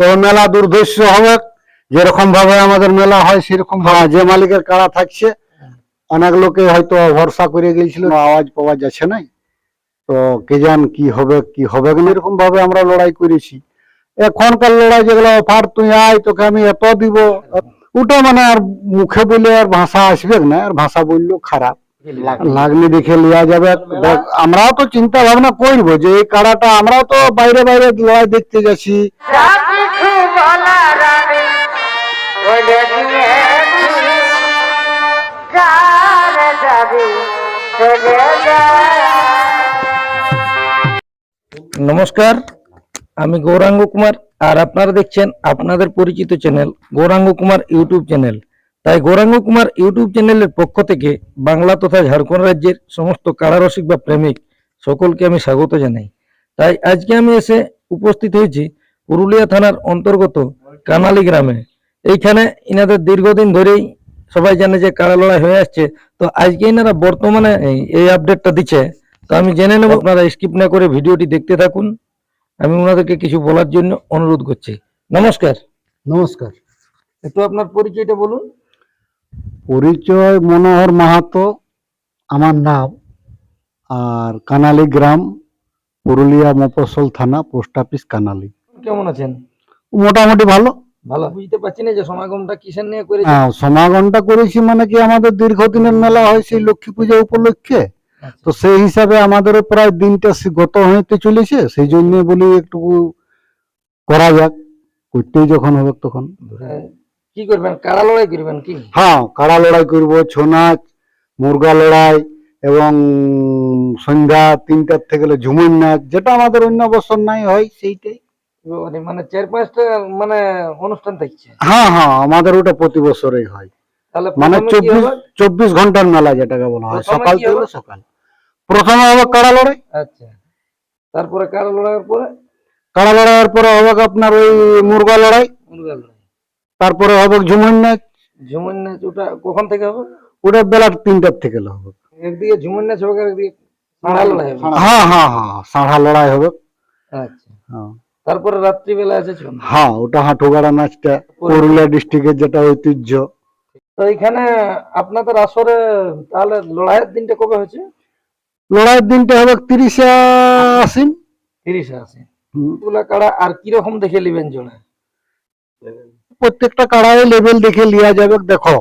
তো মেলা দুর্ধর্ষ হবে যেরকম ভাবে আমাদের মেলা হয় সেরকম হ্যাঁ যে মালিকের কাড়া থাকছে অনেক লোকে হয়তো ভরসা করে গেছিল আওয়াজ পাওয়া যাচ্ছে নাই। তো কে জান কি হবে কি হবে এরকম ভাবে আমরা লড়াই করেছি। এখনকার লড়াই যেগুলো অফার তুই আয় তোকে আমি এত দিব। ওটা মানে আর মুখে বলে আর ভাষা আসবে না আর ভাষা বললেও খারাপ। লাগলে দেখে লিয়া যাবে। আমরাও তো চিন্তা ভাবনা করব যে এই কাড়াটা আমরাও তো বাইরে বাইরে লড়াই দেখতে যাচ্ছি। নমস্কার, আমি গৌরাঙ্গ কুমার আর আপনারা দেখছেন আপনাদের পরিচিত channel Gauranga Kumar YouTube channel. তাই গৌরাঙ্গ কুমার ইউটিউব চ্যানেলের পক্ষ থেকে বাংলা তথা ঝাড়খণ্ড রাজ্যের সমস্ত কারারসিক বা প্রেমিক সকলকে আমি স্বাগত জানাই। তাই আজকে আমি এসে উপস্থিত হয়েছি পুরুলিয়া থানার অন্তর্গত কানালি গ্রামে। এইখানে ইনাদের দীর্ঘদিন ধরেই সবাই জানে যে কারা লড়াই হয়ে আসছে। তো আজকে ইনারা বর্তমানে এই- আপডেটটা দিচ্ছে। তো আমি জেনে নেব আপনারা স্কিপ না করে ভিডিওটি দেখতে থাকুন। আমি ওনাদেরকে কিছু বলার জন্য অনুরোধ করছি। নমস্কার। নমস্কার। একটু আপনার পরিচয়টা বলুন। পরিচয় মনোহর মাহাতো আমার নাম। আর কানালি গ্রাম পুরুলিয়া মফস্বল থানা পোস্ট অফিস কানালি। কেমন আছেন? মোটামুটি ভালো। ভালো। বুঝতে পারছি না যে সমাগমটা কিসের নিয়ে করেছেন? হ্যাঁ সমাগমটা করেছি মানে কি আমাদের দীর্ঘদিনের মেলা হয় সেই লক্ষ্মী পূজা উপলক্ষে। তো সেই হিসাবে আমাদেরও প্রায় দিনটা গত হইতে চলেছে সেই জন্য বলি একটু করা যাক করতেই যখন হবে তখন। কি করবেন? কারা লড়াই করবেন কি? হ্যাঁ কাড়া লড়াই করব? ছৌ নাচ মুরগা লড়াই এবং সন্ধ্যা তিনটার থেকে ঝুমুর নাচ যেটা আমাদের অন্য বছর নাই হয় সেইটাই। মানে মানে চার পাঁচটা মানে অনুষ্ঠান থাকছে। হ্যাঁ হ্যাঁ আমাদের ওটা প্রতি বছরই হয়। মানে চব্বিশ চব্বিশ ঘণ্টার মেলা যেটাকে বলা হয় সকাল থেকে সকাল। প্রথমে হবে কাড়া লড়াই। আচ্ছা। তারপরে কারা লড়াইয়ের পরে? কাড়া লড়াইয়ের পরে হবে আপনার ওই মুরগা লড়াই। মুরগা লড়াই। তারপরে হবে ঝুমুর নাচ। ঝুমুর নাচ ওটা কখন থেকে হবে? ওটা বেলা তিনটার থেকে হবে। একদিকে ঝুমুর নাচ হবে একদিকে কাড়া লড়াই হবে। হ্যাঁ হ্যাঁ হ্যাঁ সাড়া লড়াই হবে। আচ্ছা। হ্যাঁ। তারপরে রাত্রিবেলা আছে হ্যাঁ ওটা হাঁটুগাড়া নাচটা পুরুলিয়া ডিস্ট্রিক্টের যেটা ঐতিহ্য। তো এখানে আপনাদের আসরে তাহলে লড়াইয়ের দিনটা কবে হচ্ছে লড়াইয়ের দিনটা হবে তিরিশে আশ্বিন। তিরিশে হুম। তুলা কাড়া আর কীরকম দেখে নেবেন জোড়া? প্রত্যেকটা কাড়াই লেভেল দেখে লিয়া যাবে। দেখো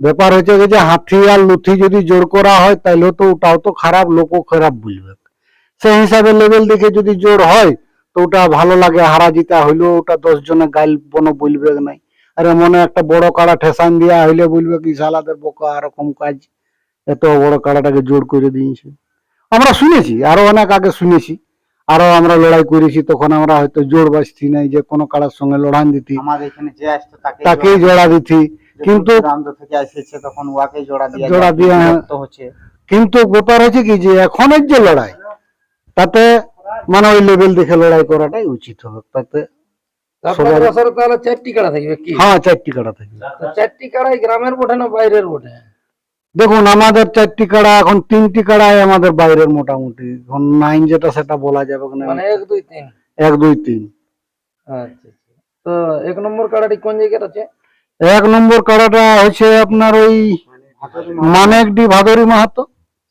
ব্যাপার হচ্ছে যে হাতি আর লুথি যদি জোর করা হয় তাহলে তো ওটাও তো খারাপ লোকও খারাপ বুঝবে। সেই হিসাবে লেভেল দেখে যদি জোর হয় তো ওটা ভালো লাগে। হারা জিতা হইলেও ওটা দশ জনে গাইল বনো বলবে নাই? আরে মনে একটা বড় কাড়া ঠেসান দিয়া হইলে বলবে কি সালাদের বোকা এরকম কাজ। এত বড় কাড়াটাকে জোর করে দিয়েছে। আমরা শুনেছি আরও অনেক আগে শুনেছি। আরও আমরা লড়াই করেছি তখন আমরা হয়তো জোর বাঁচতি নাই যে কোনো কাড়ার সঙ্গে লড়ান দিতি। আমাদের এখানে যে আসতো তাকে তাকেই জোড়া দিতি। কিন্তু জোড়া দিয়ে জোড়া দিয়ে। তো হচ্ছে। কিন্তু ব্যাপার হচ্ছে কি যে এখনের যে লড়াই তাতে মানে ওই লেভেল দেখে লড়াই করাটাই উচিত হবে। তাতে তাহলে চারটি কাড়া থাকবে কি? হ্যাঁ চারটি কাড়া থাকবে। চারটি কাড়াই গ্রামের বটে না বাইরের বটে? দেখুন আমাদের চারটি কাড়া এখন তিনটি কাড়াই আমাদের বাইরের মোটামুটি। এখন নাইন যেটা সেটা বলা যাবে মানে এক দুই তিন? এক দুই তিন। আচ্ছা আচ্ছা। তো এক নম্বর কাড়াটি কোন জায়গার আছে? এক নম্বর কাড়াটা হচ্ছে আপনার ওই মানেকডি ভাদরি মাহাতো।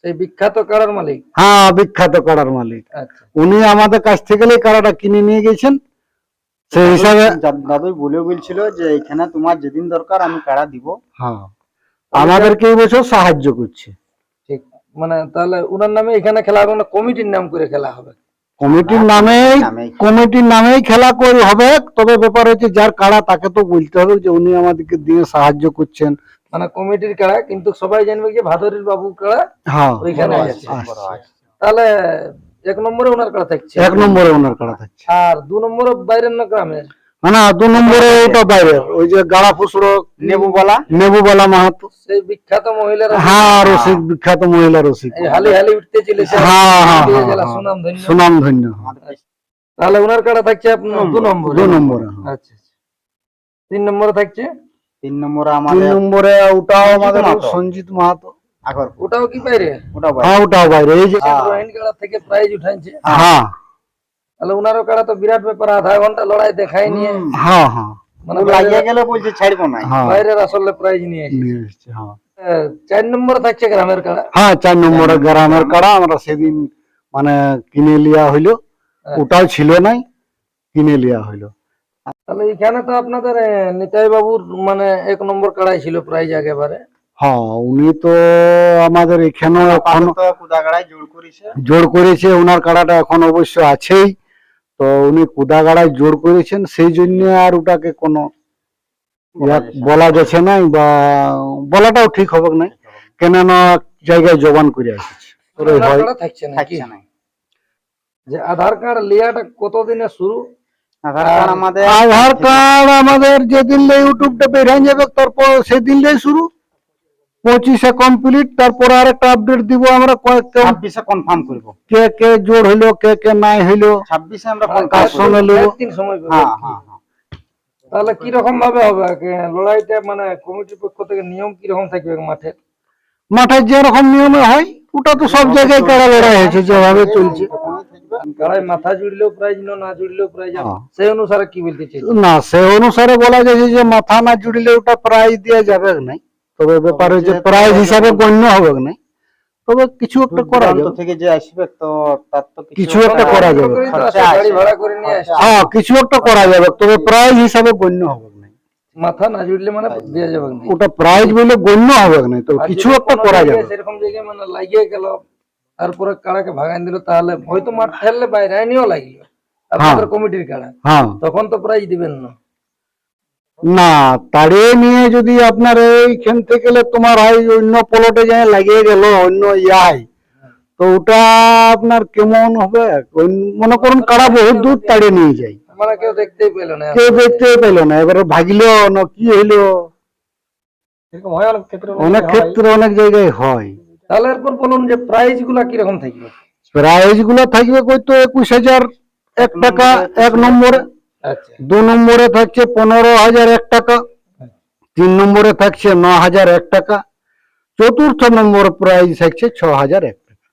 সেই বিখ্যাত কাড়ার মালিক? হ্যাঁ বিখ্যাত কাড়ার মালিক। আচ্ছা। উনি আমাদের কাছ থেকে এই কাড়াটা কিনে নিয়ে গেছেন। সেই হিসাবে দাদুই বলে বলছিল যে এখানে তোমার যেদিন দরকার আমি কাড়া দিব। হ্যাঁ। আমাদেরকে এই বছর সাহায্য করছে। ঠিক মানে তাহলে উনার নামে এখানে খেলা হবে না কমিটির নাম করে খেলা হবে? কমিটির নামেই। কমিটির নামেই খেলা করে হবে তবে ব্যাপার হচ্ছে যার কাড়া তাকে তো বলতে হবে যে উনি আমাদেরকে দিয়ে সাহায্য করছেন। মানে কমিটির কাড়া কিন্তু সবাই জানবে যে ভাদরের বাবুর কাড়া হ্যাঁ। ওইখানে আছে। তাহলে এক নম্বরে ওনার কাড়া থাকছে? এক নম্বরে ওনার কাড়া থাকছে। আর দু নম্বরে বাইরের না গ্রামের? না দু নম্বরে ওটা বাইরে। ওই যে গাড়া ফুসরো নেবু বলা নেবুবালা মাহাতো। সেই বিখ্যাত মহিলারা। হ্যাঁ রসিক বিখ্যাত মহিলা রসিক। হালি হালি উঠতে চলেছে হ্যাঁ, হ্যাঁ, হ্যাঁ, জেলা হ্যাঁ। সুনাম ধন্য সুনাম ধন্য তাহলে ওনার কাড়া থাকছে আপনার দু নম্বরে। দু নম্বরে হ্যাঁ। আচ্ছা আচ্ছা। তিন নম্বরে থাকছে? তিন নম্বরে তিন নম্বরে ওটাও সঞ্জিত আমাদের মাহাতো। সঞ্জিত মাহাতো। আগর ওটাও কি বাইরে? ওটা বল। হ্যাঁ ওটাও বাইরে। এই যে থেকে প্রাইজ উঠাইছে। হ্যাঁ। তাহলে উনারও কাড়া তো বিরাট ব্যাপার আধা ঘণ্টা লড়াই দেখাই নিয়ে। হ্যাঁ হ্যাঁ। মানে লাগিয়ে গেলে বলছে ছাড়বো না। হ্যাঁ। বাইরের আসলে প্রাইজ নিয়ে এসেছে। হ্যাঁ। চার নম্বরে থাকছে গ্রামের কাড়া। হ্যাঁ চার নম্বরের গ্রামের কাড়া। আমরা সেদিন মানে কিনে লিয়া হইল। ওটাও ছিল নাই কিনে লিয়া হইল। তাহলে এখানে তো আপনাদের নিতাই বাবুর মানে এক নম্বর কাড়াই ছিল প্রাইজ একেবারে। হ্যাঁ উনি তো আমাদের এখানেও এখন জোর করেছে। জোর করেছে ওনার কাড়াটা এখন অবশ্য আছেই। তো উনি কুদাগাড়ায় জোর করেছেন সেই জন্য আর ওটাকে কোনো বলা যাচ্ছে নাই বা বলাটাও ঠিক হবে না কেননা জায়গায় জবান করে আসছে। যে আধার কার্ড লিয়াটা কতদিনে শুরু? আধার কার্ড আমাদের আধার কার্ড আমাদের যেদিন ইউটিউবটা বেরিয়ে যাবে তারপর সেদিন শুরু। পঁচিশে কমপ্লিট তারপর আর একটা আপডেট দিব আমরা কয়েকটা। ছাব্বিশে কনফার্ম করব। কে কে জোর হইল কে কে নাই হইল। ছাব্বিশে আমরা সময় হ্যাঁ হ্যাঁ হ্যাঁ। তাহলে কি রকম ভাবে হবে? লড়াইটা মানে কমিটির পক্ষ থেকে নিয়ম কি রকম থাকবে মাঠে? মাঠের যেরকম নিয়মে হয় ওটা তো সব জায়গায় কারা লড়াই হয়েছে যেভাবে চলছে। কারাই মাথা জুড়লেও প্রাইজ না জুড়লেও প্রাইজ হ্যাঁ। সেই অনুসারে কি বলতে চাই না সে অনুসারে বলা যাচ্ছে যে মাথা না জুড়লে ওটা প্রাইজ দেওয়া যাবে নাই? তবে ব্যাপার হচ্ছে প্রাইজ হিসাবে গণ্য হবে না। তবে কিছু একটা করা যাবে। থেকে যে আসবে তো তার তো কিছু একটা করা যাবে। হ্যাঁ কিছু একটা করা যাবে তবে প্রাইজ হিসাবে গণ্য হবে না। মাথা না জুড়লে মানে দেওয়া যাবে না। ওটা প্রাইজ বলে গণ্য হবে না তবে কিছু একটা করা যাবে। সেরকম জায়গায় মানে লাগিয়ে গেল তারপরে কাড়াকে ভাগাই দিল তাহলে হয়তো মাঠ ঠেললে বাইরে লাগল। আপনাদের কমিটির কাড়া। হ্যাঁ। তখন তো প্রাইজ দিবেন না। না তাড়িয়ে নিয়ে যদি আপনার এইখান থেকে তোমার হয় অন্য পলটে যায় লাগিয়ে গেল অন্য ইয়াই তো ওটা আপনার কেমন হবে? মনে করুন কারা বহুত দূর তাড়িয়ে নিয়ে যায়। মানে কেউ দেখতেই পেল না। কেউ দেখতে পেল না এবারে ভাগলো না কি হইল? অনেক ক্ষেত্রে অনেক জায়গায় হয়। তাহলে এরপর বলুন যে প্রাইজগুলা কীরকম থাকবে? প্রাইজগুলো থাকবে কই তো একুশ হাজার এক টাকা এক নম্বরে। দু নম্বরে থাকছে পনেরো হাজার এক টাকা তিন নম্বরে থাকছে ন হাজার এক টাকা চতুর্থ নম্বর প্রাইজ থাকছে ছ হাজার এক টাকা।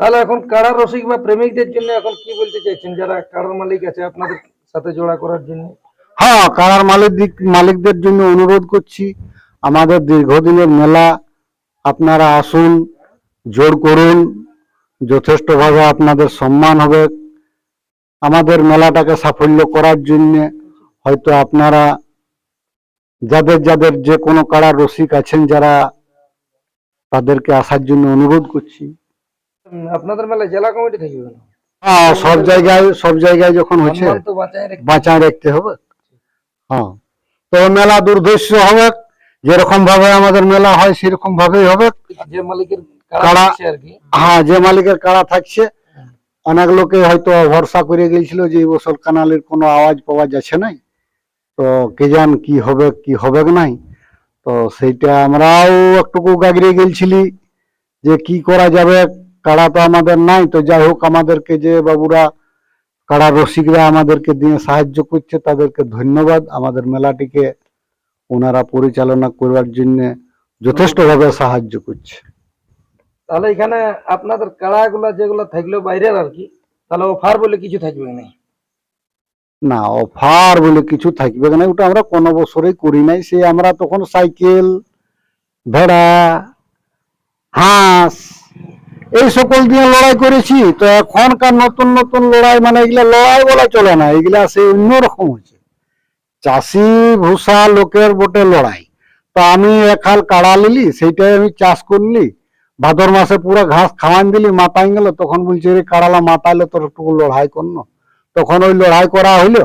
তাহলে এখন কাড়া রসিক বা প্রেমিকদের জন্য এখন কি বলতে চাইছেন? যারা কারার মালিক আছে আপনাদের সাথে জোড়া করার জন্য? হ্যাঁ কারার মালিক মালিকদের জন্য অনুরোধ করছি। আমাদের দীর্ঘদিনের মেলা আপনারা আসুন জোর করুন যথেষ্টভাবে আপনাদের সম্মান হবে। আমাদের মেলাটাকে সাফল্য করার জন্য হয়তো আপনারা যাদের যাদের যে কোনো কারা রসিক আছেন যারা তাদেরকে আসার জন্য অনুরোধ করছি। আপনাদের মেলায় জেলা কমিটি থাকবে না হ্যাঁ সব জায়গায় সব জায়গায় যখন হচ্ছে বাঁচায় রাখতে হবে। হ্যাঁ তো মেলা দুর্ধর্ষ হবে যেরকম ভাবে আমাদের মেলা হয় সেরকম ভাবেই হবে। যে মালিকের কাড়া হ্যাঁ যে মালিকের কাড়া থাকছে অনেক লোকে হয়তো ভরসা করে গেছিল যে এই বছর কানালের কোনো আওয়াজ পাওয়া যাচ্ছে নাই। তো কে জান কি হবে কি হবে নাই? তো সেইটা আমরাও একটুকু গাগড়ে গেছিলি যে কি করা যাবে, কাড়া তো আমাদের নাই। তো যাই হোক, আমাদেরকে যে বাবুরা, কাড়া রসিকরা আমাদেরকে দিয়ে সাহায্য করছে, তাদেরকে ধন্যবাদ। আমাদের মেলাটিকে ওনারা পরিচালনা করবার জন্য যথেষ্টভাবে সাহায্য করছে। তাহলে এখানে আপনাদের কাড়া গুলা যেগুলো থাকল বাইরের আর কি, তাহলে অফার বলে কিছু থাকবে না না অফার বলে কিছু থাকবে না ওটা আমরা কোনো বছরেই করি নাই। সে আমরা তখন সাইকেল, ভেড়া, হাঁস, এই সকল দিয়ে লড়াই করেছি। তো এখনকার নতুন নতুন লড়াই মানে এগুলা লড়াই বলা চলে না, এগুলা সে অন্যরকম হচ্ছে চাষি ভূষা লোকের বটে লড়াই। তো আমি একাল কাড়া নিলি সেইটাই আমি চাষ করলি। ভাদর মাসে পুরো ঘাস খাওয়ান দিলি মাতাই গেল, তখন বলছে, রে কাড়ালা মাতাইলে তোর একটু লড়াই করনো তখন ওই লড়াই করা হইল,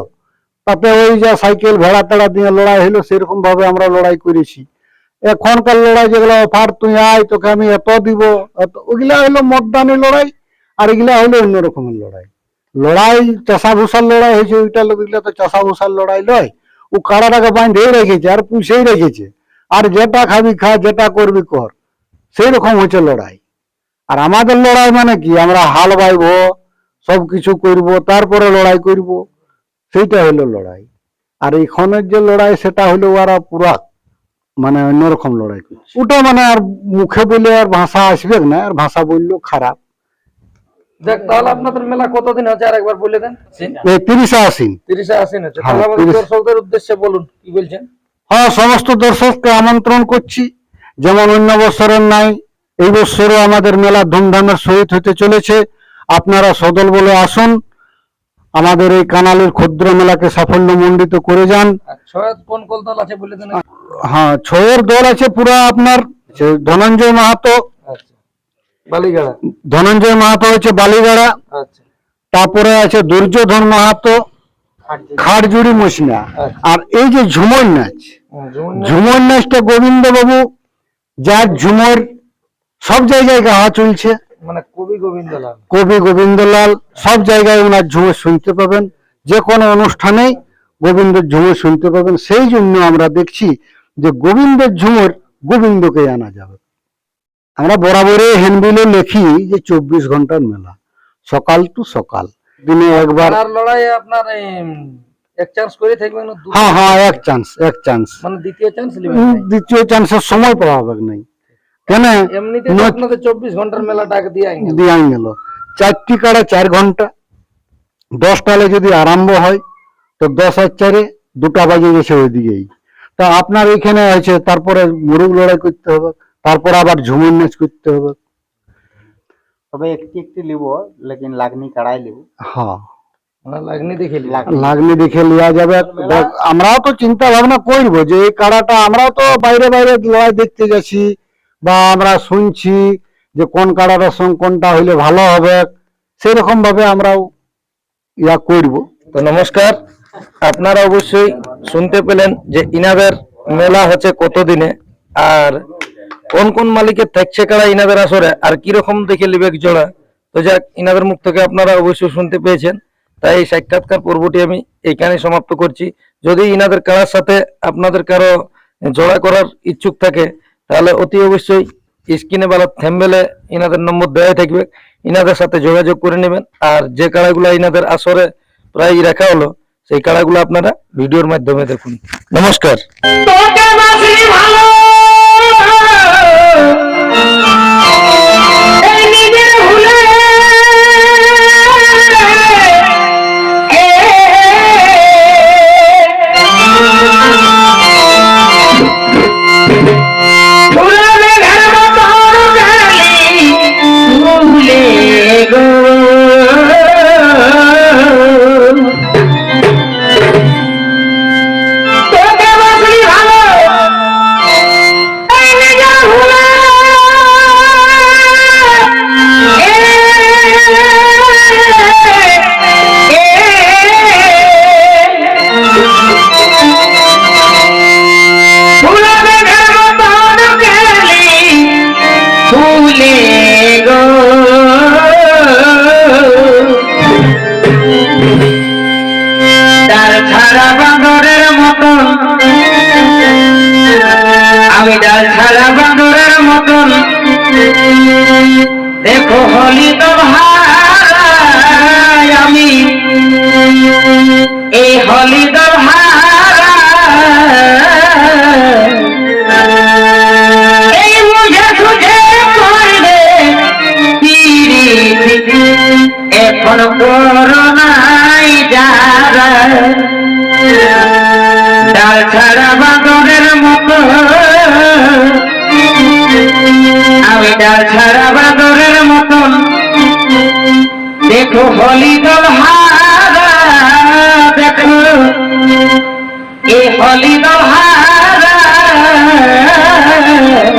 তাতে ওই যে সাইকেল ভেড়া টেড়া দিয়ে লড়াই হইল, সেরকম ভাবে আমরা লড়াই করেছি। এখনকার লড়াই যেগুলো, অফার, তুই আয়, তোকে আমি এত দিব। এত ওগুলা হইল মতদানি লড়াই, আর এগুলা হইল অন্য রকমের লড়াই। লড়াই চাষা ভূষার লড়াই হয়েছে, ওইটা লোকগুলা তো চাষা ভূষার লড়াই লয়। ও কাড়াটাকে বাঁধেই রেখেছে, আর পুষেই রেখেছে। আর যেটা খাবি খা, যেটা করবি কর। সেই রকম হচ্ছে লড়াই। আর আমাদের লড়াই মানে কি? আমরা হাল বাইবো সব কিছু করব তারপরে লড়াই করব সেইটা হলো লড়াই। আর এখনের যে লড়াই সেটা হলো ওরা পুরা মানে অন্যরকম লড়াই করছে। ওটা মানে আর মুখে বলে আর ভাষা আসবে না আর ভাষা বললেও খারাপ। দেখ তাহলে আপনাদের মেলা কতদিন হচ্ছে? আর একবার বলে দেন। তিরিশে আসিন তিরিশে আসেন হ্যাঁ, তাহলে দর্শকদের উদ্দেশ্যে বলুন কি বলছেন? হ্যাঁ সমস্ত দর্শককে আমন্ত্রণ করছি। যেমন অন্য বছরের নাই এই বছরও আমাদের মেলা ধুমধামের সহিত হতে চলেছে। আপনারা সদল বলে আসুন আমাদের এই কানালের ক্ষুদ্র মেলাকে সাফল্য মণ্ডিত করে যান। হ্যাঁ ছয়ের দল আছে পুরো আপনার ধনঞ্জয় মাহাতো। আচ্ছা ধনঞ্জয় মাহাতো হচ্ছে বালিগাড়া। আচ্ছা। তারপরে আছে দুর্যোধন মাহাতো খাটজুড়ি মসিনা। আর এই যে ঝুমর নাচ হুম, যেমন না- ঝুমর নাচটা গোবিন্দ বাবু যার ঝুমর সব জায়গায় গাওয়া চলছে। মানে কবি গোবিন্দলাল। কবি গোবিন্দলাল সব জায়গায় ওনার ঝুমর শুনতে পাবেন। যে কোনো অনুষ্ঠানেই গোবিন্দের ঝুমর শুনতে পাবেন। সেই জন্য আমরা দেখছি যে গোবিন্দের ঝুমর গোবিন্দকে আনা যাবে। আমরা বরাবরই হ্যান্ডবিলে লিখি যে চব্বিশ ঘণ্টার মেলা। সকাল টু সকাল। দিনে একবার আর লড়াইয়ে আপনার এক চান্স করে থাকবেন হ্যাঁ হ্যাঁ এক চান্স এক চান্স মানে দ্বিতীয় চান্স নেবেন উম, নাই। দ্বিতীয় চান্সের সময় পাওয়া হবে নাই। কেন? এমনিতে তো চব্বিশ ঘণ্টার মেলা ডাক দিয়ে আইন গেল। চারটি কাড়া চার ঘণ্টা। দশটালে যদি আরম্ভ হয় তো দশ আর চারে দুটা বাজে গেছে ওইদিকেই। তা আপনার এখানে আছে তারপরে মুরুগ লড়াই করতে হবে তারপর আবার ঝুমুর নাচ করতে হবে। তবে একটি একটি লিব লেকিন লাগনি কাড়াই লিব। হ্যাঁ। লাগনি দেখে। লিয়া যাবে। আমরাও তো চিন্তা ভাবনা করব যে এই কাড়াটা আমরাও তো বাইরে বাইরে লড়াই দেখতে যাচ্ছি বা আমরা শুনছি যে কোন কাড়াটার সঙ্গে কোনটা হইলে ভালো হবে। সেরকম ভাবে আমরাও ইয়া করব। তো নমস্কার। আপনারা অবশ্যই শুনতে পেলেন যে ইনাদের মেলা হচ্ছে কতদিনে আর কোন কোন মালিকের থাকছে কারা ইনাদের আসরে আর কীরকম দেখে লিবেক জোড়া তো যাক ইনাদের মুখ থেকে আপনারা অবশ্যই শুনতে পেয়েছেন। তাই এই সাক্ষাৎকার পর্বটি আমি এইখানে সমাপ্ত করছি। যদি ইনাদের কারার সাথে আপনাদের কারও জোড়া করার ইচ্ছুক থাকে, তাহলে অতি অবশ্যই স্ক্রিনে বেলা থ্যাম্বেলে ইনাদের নম্বর দেওয়া থাকবে। ইনাদের সাথে যোগাযোগ করে নেবেন। আর যে কাড়াগুলো ইনাদের আসরে প্রায় রাখা হলো, সেই কাড়াগুলো আপনারা ভিডিওর মাধ্যমে দেখুন। নমস্কার। ভুলে মেঘের হলি এই মুঝে সুঝে পিরিতি এখন করোনাই ডাল ছাড়া বাঁদরের মতো। আমি ডাল ছাড়া বাঁদরের মতন। দেখো হলি দল হারা হলি হারা হ্যাঁ